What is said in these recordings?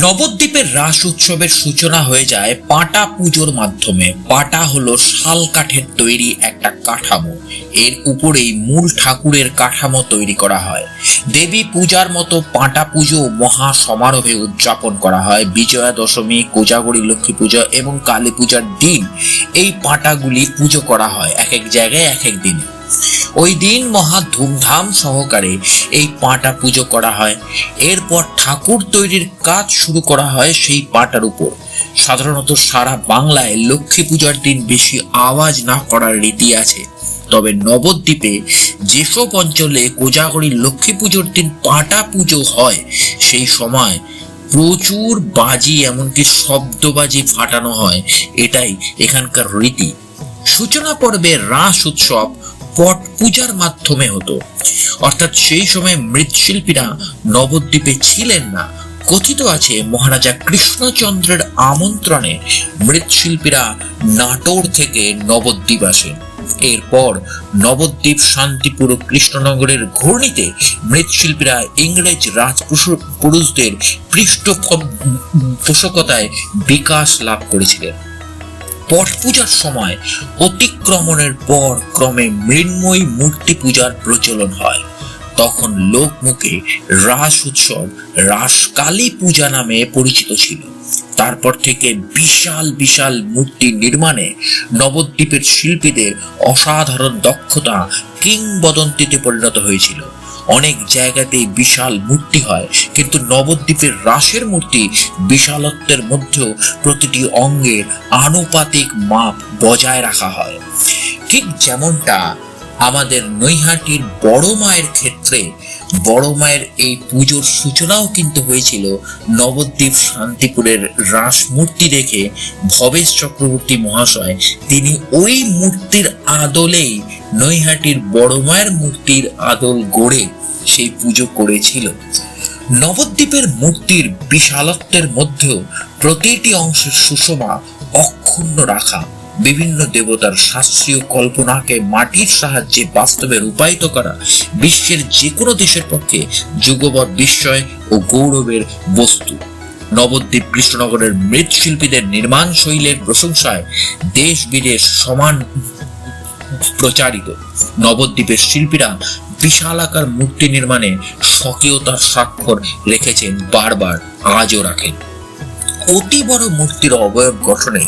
নবদ্বীপের রাস উৎসবের সূচনা হয়ে যায় পাটা পুজোর মাধ্যমে। পাটা হলো শাল কাঠের তৈরি একটা কাঠামো। এর উপরেই মূল ঠাকুরের কাঠামো তৈরি করা হয়। দেবী পূজার মতো পাটা পুজো মহা সমারোহে উদযাপন করা হয়। বিজয়া দশমী, কোজাগরী লক্ষ্মী পূজা এবং কালী পূজার দিন এই পাটাগুলি পুজো করা হয় এক এক জায়গায় এক এক দিনে। ওই দিন মহা ধুমধাম সহকারে এই পাটা পুজো করা হয়। এরপর ঠাকুর তৈরির কাজ শুরু করা হয় সেই পাটার উপর। সাধারণত সারা বাংলায় লক্ষ্মী পূজার দিন বেশি আওয়াজ না করার রীতি আছে। তবে নবদ্বীপে যেসব অঞ্চলে কোজাগরী লক্ষ্মী পুজোর দিন পাটা পুজো হয়, সেই সময় প্রচুর বাজি এমনকি শব্দবাজি ফাটানো হয়, এটাই এখানকার রীতি। সূচনা পর্বে রাস উৎসব পট পূজার মাধ্যমে হতো। অর্থাৎ সেই সময় মৃৎশিল্পীরা নবদ্বীপে ছিলেন না, কথিত আছে মহারাজা কৃষ্ণচন্দ্রের আমন্ত্রণে মৃৎশিল্পীরা নাটোর থেকে নবদ্বীপ আসেন। এরপর নবদ্বীপ শান্তিপুর কৃষ্ণনগরের ঘূর্ণিতে মৃৎশিল্পীরা ইংরেজ রাজপুরুষদের পৃষ্ঠপোষকতায় বিকাশ লাভ করেছিলেন। পট পূজার সময় অতিক্রমণের পর ক্রমে মৃন্ময়ী মূর্তি পূজার প্রচলন হয়। তখন লোক মুখে রাস উৎসব, রাসকালী পূজা নামে পরিচিত ছিল। তারপর থেকে বিশাল বিশাল মূর্তি নির্মাণে নবদ্বীপের শিল্পীদের অসাধারণ দক্ষতা কিংবদন্তিতে পরিণত হয়েছিল। অনেক জায়গাতেই বিশাল মূর্তি হয়। কিন্তু নবদ্বীপের রাসের মূর্তি বিশালত্বের মধ্যেও প্রতিটি অঙ্গের আনুপাতিক মাপ বজায় রাখা হয়। ঠিক যেমনটা আমাদের নৈহাটির বড় মায়ের ক্ষেত্রে, বড় মায়ের এই পুজোর সূচনাও কিন্তু হয়েছিল নবদ্বীপ শান্তিপুরের রাস মূর্তি দেখে ভবেশ চক্রবর্তী মহাশয় তিনি ওই মূর্তির আদলেই নৈহাটির বড় মায়ের মূর্তির আদল গড়ে সেই পুজো করেছিল। নবদ্বীপের মূর্তির বিশালত্বের মধ্যেও প্রতিটি অংশের সুষমা অক্ষুণ্ণ রাখা। বিভিন্ন দেবতার শাস্ত্রীয় কল্পনাকে মাটির সাহায্যে বাস্তবে রূপায়িত করা বিশ্বের যে কোনো দেশের পক্ষে যুগবৎ বিস্ময় ও গৌরবের বস্তু। নবদ্বীপ কৃষ্ণনগরের মৃৎশিল্পীদের নির্মাণ শৈলের প্রশংসায় দেশ বিদেশ সমান প্রচারিত। নবদ্বীপের শিল্পীরা বিশালাকার মূর্তি নির্মাণে স্বকীয়তার স্বাক্ষর রেখেছেন বারবার আজও রাখেন। অতি বড় মূর্তির অবয়ব গঠনে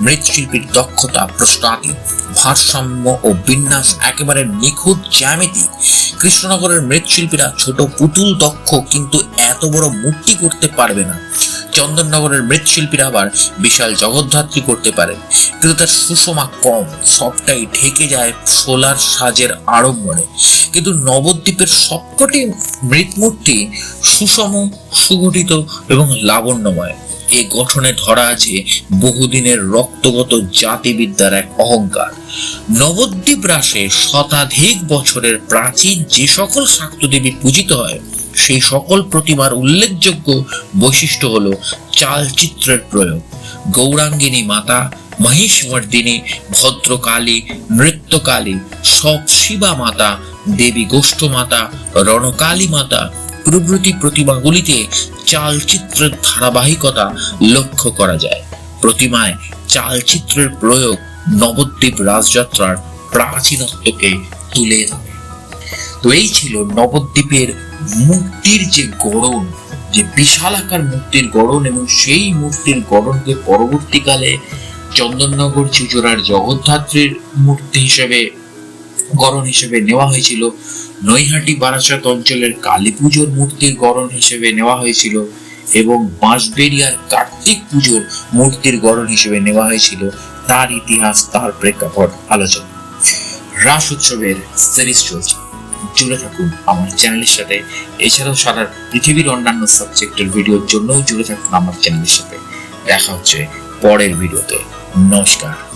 মৃৎশিল্পীর দক্ষতা প্রশ্নাতীত ভারসাম্য ও বিন্যাস একেবারে নিখুঁত জ্যামিতিক কৃষ্ণনগরের মৃৎশিল্পীরা ছোট পুতুল দক্ষ কিন্তু এত বড় মূর্তি করতে পারবে না। চন্দননগরের মৃৎশিল্পীরা আবার বিশাল জগদ্ধাত্রী করতে পারেন। কিন্তু তার সুষমা কম, সবটাই ঢেকে যায় সোলার সাজের আড়ম্বরে। কিন্তু নবদ্বীপের সবকটি মৃৎমূর্তি সুষম, সুগঠিত এবং লাবণ্যময়। এ গঠনে ধরা আছে বহুদিনের রক্তগত জাতিবিদ্যার এক অহংকার। নবদ্বীপ রাসে শতাধিক বছরের প্রাচীন যে সকল শাক্তদেবী পূজিত হয়, সেই সকল প্রতিমার উল্লেখযোগ্য বৈশিষ্ট্য হল চালচিত্রের প্রয়োগ। গৌরাঙ্গিনী মাতা মহিষমর্দিনী ভদ্রকালী, নৃত্যকালী, সব শিবা মাতা, দেবী গোষ্ঠ মাতা, রণকালী মাতা, প্রভৃতি প্রতিমাগুলিতে চালচিত্রের ধারাবাহিকতা লক্ষ্য করা যায়। প্রতিমায় চালচিত্রের প্রয়োগ নবদ্বীপ রাজযাত্রার প্রাচীনত্বকে তুলে ধরে। তো এই ছিল নবদ্বীপের মূর্তির যে গড়ন, যে বিশালাকার মূর্তির গড়ন এবং সেই মূর্তির গড়নকে পরবর্তীকালে চন্দননগর চুচুড়ার জগদ্ধাত্রীর মূর্তি হিসেবে গড়ন হিসেবে নেওয়া হয়েছিল। নৈহাটি বারাসাত অঞ্চলের কালী পুজোর মূর্তির গড়ন হিসেবে নেওয়া হয়েছিল এবং বাঁশবেরিয়ার কার্তিক পুজোর মূর্তির গড়ন হিসেবে নেওয়া হয়েছিল। তার ইতিহাস, তার প্রেক্ষাপট, আলোচনা। রাস উৎসবের সিরিজ চলছে। জুড়ে থাকুন আমার চ্যানেলের সাথে। এছাড়াও সারা পৃথিবীর অন্যান্য সাবজেক্টের ভিডিওর জন্যও জুড়ে থাকুন আমার চ্যানেলের সাথে। দেখা হচ্ছে পরের ভিডিওতে Noshka.